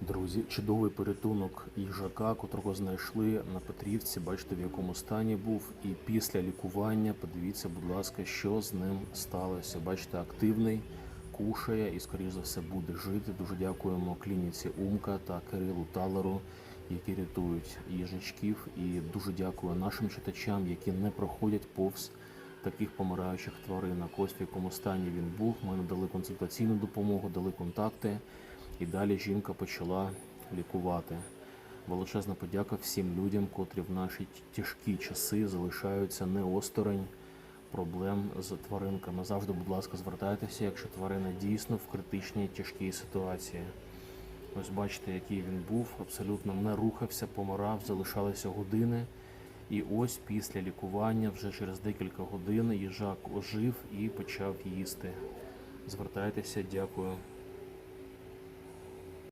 Друзі, чудовий порятунок їжака, котрого знайшли на Петрівці. Бачите, в якому стані був. І після лікування подивіться, будь ласка, що з ним сталося. Бачите, активний, кушає і, скоріш за все, буде жити. Дуже дякуємо клініці Умка та Кирилу Талеру, які рятують їжачків. І дуже дякую нашим читачам, які не проходять повз таких помираючих тваринок. Ось в якому стані він був. Ми надали консультаційну допомогу, дали контакти. І далі жінка почала лікувати. Величезна подяка всім людям, котрі в наші тяжкі часи залишаються не осторонь проблем з тваринками. Завжди, будь ласка, звертайтеся, якщо тварина дійсно в критичній тяжкій ситуації. Ось бачите, який він був, абсолютно не рухався, помирав, залишалися години. І ось після лікування, вже через декілька годин, їжак ожив і почав їсти. Звертайтеся, дякую.